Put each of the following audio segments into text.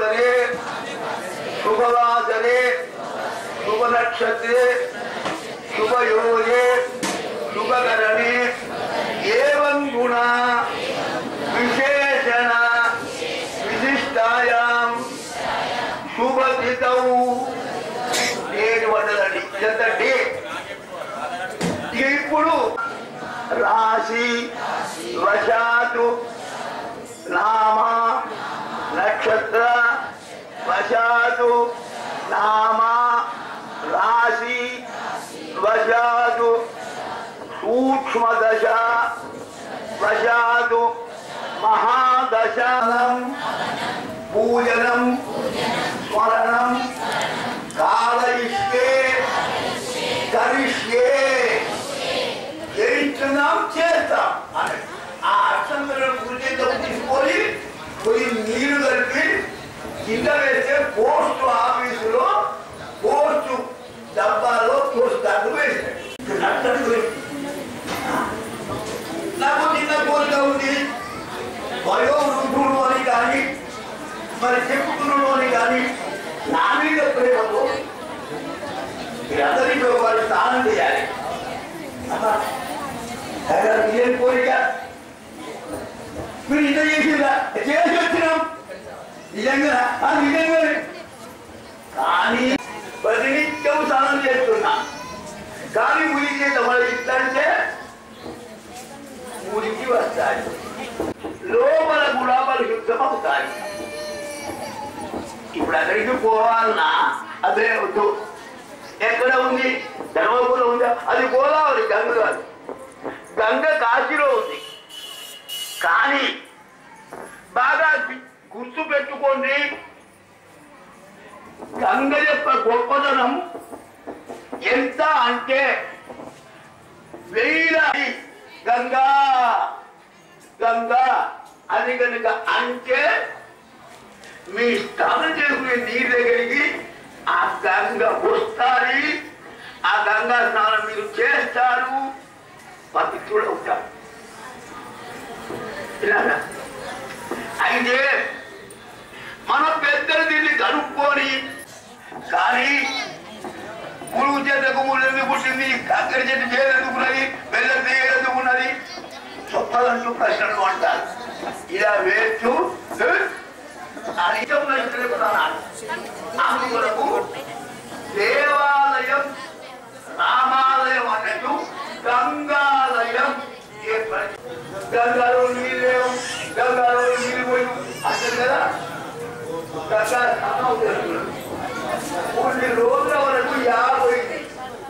भानुवासरे शुभवासरे शुभनक्षत्रे शुभयोगे शुभकरणे एवं गुणा विशेषण విశిష్టాయాం శుభతిథౌ డేట్ పడ్డదండి ఇదంతా డేట్ ఇక ఇప్పుడు రాశి వశాతు నామ नक्षत्र वशातु नामा, राशि वशातु सूक्ष्म दशा वशातु महादशानं पूजनं स्मरणं कारयिष्ये करिष्ये चेतनं चेतम्। మరి చెప్పుకున్నాడు కానీ నా మీద ప్రేమతో మీరందరికీ వారి స్నానం చేయాలి. అమ్మా, మీరేం కోరిక. మీరు ఇంత చేసిందా చేసి వచ్చినాం. నిజంగా ఆ నిజంగా. కానీ ప్రతినిత్యం స్నానం చేస్తున్నా. కానీ ఊరికి మరి ఇట్లంటే ఊరికి వస్తాయి. లోపల కూడా యుద్ధం అవుతాయి ఇప్పుడు అక్కడికి పోవాలన్నా అదే వద్దు. ఎక్కడ ఉంది? ధర్మపురం ఉందా? అది గోదావరి గంగ. గంగ కాశీలో ఉంది. కానీ బాగా గుర్తు పెట్టుకోండి. గంగ యొక్క గొప్పదనం ఎంత అంటే వేల గంగా. గంగా అది కనుక అంటే మీ స్నానం చేసుకునే నీరు దగ్గరికి ఆ గంగ వస్తారని ఆ గంగా స్నానం మీరు చేస్తారు. పవిత్రుడు అవుతారు అయితే మన పెద్దలు దీన్ని కనుక్కొని కానీ పురుగు చెట్టుకు ముళ్ళెందుకు పుట్టింది? కాకర చెట్టు చేయలేదుకున్నది బెల్లం చేయలేదుకున్నది చొప్పదంటూ ప్రశ్నలు అంటారు. ఇలా వేస్తూ అనితం అందువరకు దేవాలయం రామాలయం అన్నట్టు గంగాలయం గంగాలో నీళ్ళు గంగాలో నీళ్ళు పోయి అంటారు కదా? గంగా కొన్ని రోజుల వరకు యాభై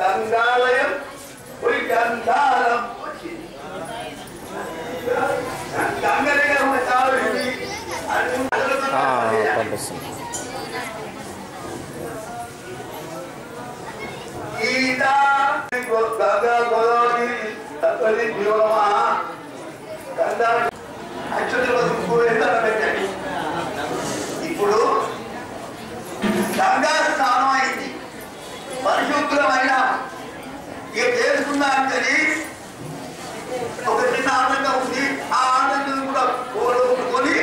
గంగాలయం పోయి గంగాలం వచ్చింది గంగ దగ్గర ఉన్న కాలుష్యం ఆ, పంపిస్తుంది గీత గంగా గోదావరి తప్పది జీవమా గంగా అక్షతుల బతుకు ఎంత పెట్టండి ఇప్పుడు గంగా స్నానం అయింది. పరిశుభ్రమైన ఇక చేసుకున్నాం తెలియదు ఒక చిన్న ఆనందం ఉంది ఆ ఆనందం కూడా కోరుకొని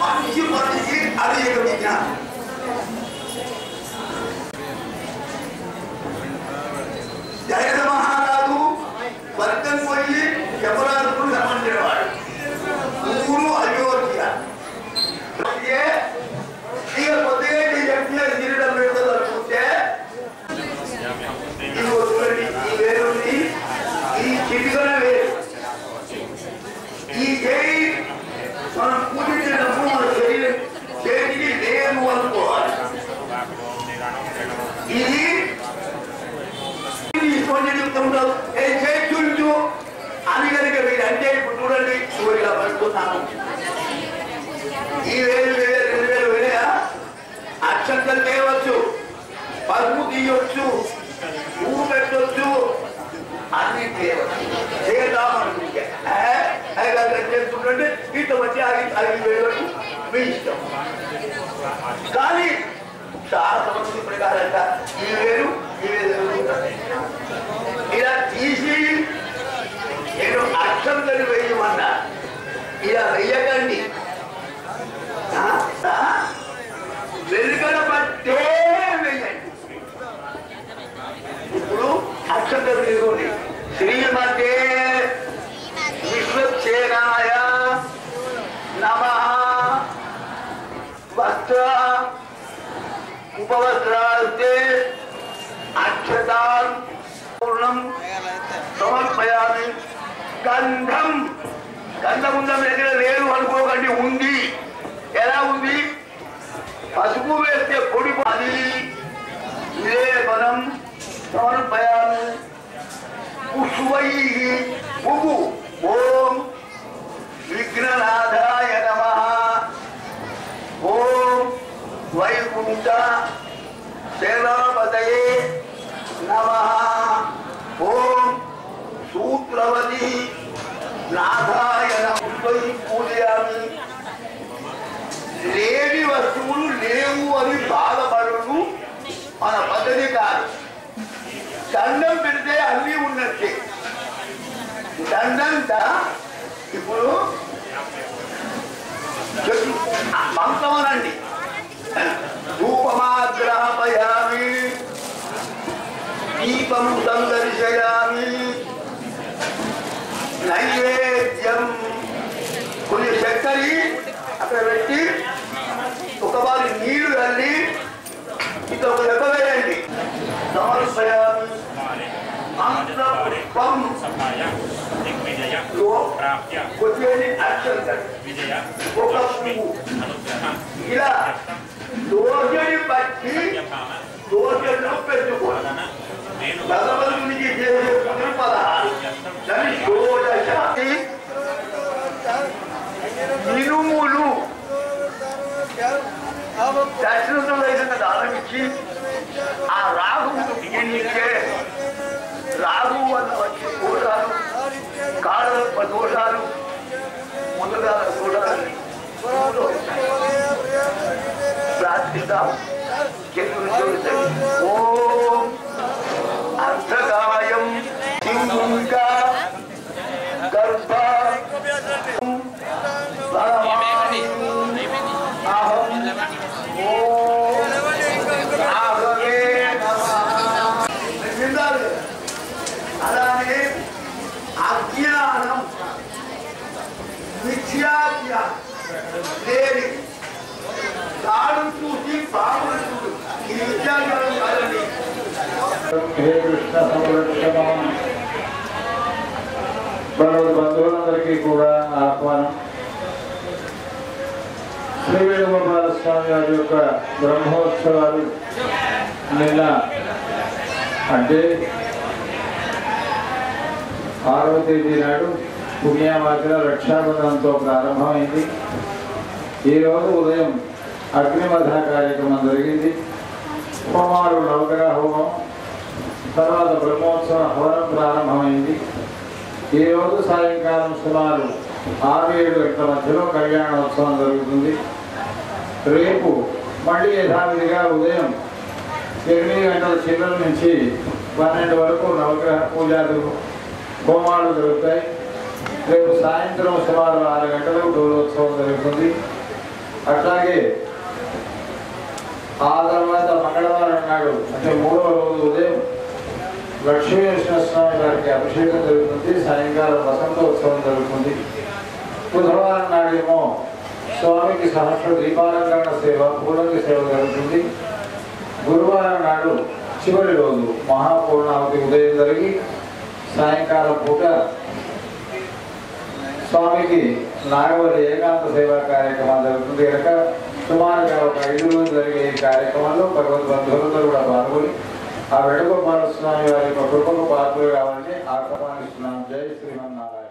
మంచి మనిషి అది విజ్ఞానం జగన్ మహారాజు వర్గం పోయి యమరాజుకు రమ్మంటేవాడు ఊరు అయోధ్య అయితే ఇక కొద్దిగా నీ చెప్పిన తిరగడం పెడతారు అనుకుంటే ఇది చూడండి ఈ వేరుంది ఈ చిటికన వేరు ఈ చేయి మనం పూజించినప్పుడు మన శరీరం చేతికి లేదు అనుకోవాలి ఇది తీసుకొని చెప్తుంటారు ఏ చేస్తుంటూ అని కనుక మీరు అంటే ఇప్పుడు చూడండి చూడగా పడుతున్నాను ఈ వేలు వేలు రెండు వేలు వేలయా అక్షంతలు తేవచ్చు పసుపు తీయొచ్చు పువ్వు పెట్టొచ్చు అన్ని తేవచ్చు చేద్దామనుకుంటే చేస్తుంటే ఇంత వచ్చి ఐదు ఆగి వేయవచ్చు మీ ఇష్టం. కానీ చాలా సంవత్సరం ప్రకారంగా ఇది వేరు ఈ ఇలా తీసి నేను అర్థం అక్షంతలు వేయమన్నా. ఇలా వెయ్యకండి గంధం. గంధం ఉందా మీ దగ్గర లేదు అనుకోకండి ఉంది. ఎలా ఉంది? పసుపు వేస్తే పొడి అది ఇదే సమర్పయామి పుష్పై పువ్వు దండం ఇప్పుడు మంత్రమనండి ధూపమాగ్రహపయామి దీపం సందర్శయామి నైవేద్యం. కొన్ని చక్కరి అక్కడ పెట్టి ఒక వారి నీళ్ళు తల్లి ఇక్కడ ఒక లెక్క వేయండి. సమర్పయామి మంత్రం సహాయ దిగ్విజయ లో ప్రాప్య కొద్దిగా అక్షంత విజయ ఒక లక్ష్మి పువ్వు అనుగ్రహ ఇలా దోషని బట్టి భామ దోషంలో పెట్టుకోవాలి వదన నేను భగవంతునికి చేసే పుణ్యం పదహారు దాని షోడశ ఇనుములు దర్శనంలో ఏదైనా దానం ఇచ్చి ఆ రాహువును ఎన్నికే రాహు దోషాలు ముందుగా దోషాలు ప్రార్థిద్దాం. చేతులు జోడించండి. ఓం అర్థకాయం సింహుంగా గర్భ. హే కృష్ణ సంరక్షణ మన బంధువులందరికీ కూడా ఆహ్వానం. శ్రీ వేణుగోపాల స్వామి వారి యొక్క బ్రహ్మోత్సవాలు నిన్న అంటే ఆరవ తేదీ నాడు పుణ్యమాసిన రక్షాబంధంతో ప్రారంభమైంది. ఈరోజు ఉదయం అగ్నిమధ కార్యక్రమం జరిగింది. హోమాలు నవగ్రహ హోమం తర్వాత బ్రహ్మోత్సవ హోరం ప్రారంభమైంది. ఈ రోజు సాయంకాలం సుమారు ఆరు ఏడు గంటల మధ్యలో కళ్యాణోత్సవం జరుగుతుంది. రేపు మళ్ళీ యథావిధిగా ఉదయం ఎనిమిది గంటల చిల్లర నుంచి పన్నెండు వరకు నవగ్రహ పూజలు హోమాలు జరుగుతాయి. రేపు సాయంత్రం సుమారు ఆరు గంటలకు గౌరవోత్సవం జరుగుతుంది. అట్లాగే ఆ తర్వాత మంగళవారం నాడు అంటే మూడవ రోజు ఉదయం లక్ష్మీ స్వామి వారికి అభిషేకం జరుగుతుంది సాయంకాలం వసంతోత్సవం జరుగుతుంది. బుధవారం నాడేమో స్వామికి సహస్ర దీపాలంకరణ సేవ పూలకి సేవ జరుగుతుంది. గురువారం నాడు చివరి రోజు మహాపూర్ణావతి ఉదయం జరిగి సాయంకాలం పూట స్వామికి నాగవల్లి ఏకాంత సేవా కార్యక్రమం జరుగుతుంది. కనుక సుమారుగా ఒక ఐదు రోజులు జరిగే ఈ కార్యక్రమంలో భగవద్ బంధువులందరూ కూడా పాల్గొని ఆ వేణుగోపాల స్వామి వారి యొక్క కృపకు పాత్రలు కావాలని ఆహ్వానిస్తున్నాం జై శ్రీమన్నారాయణ.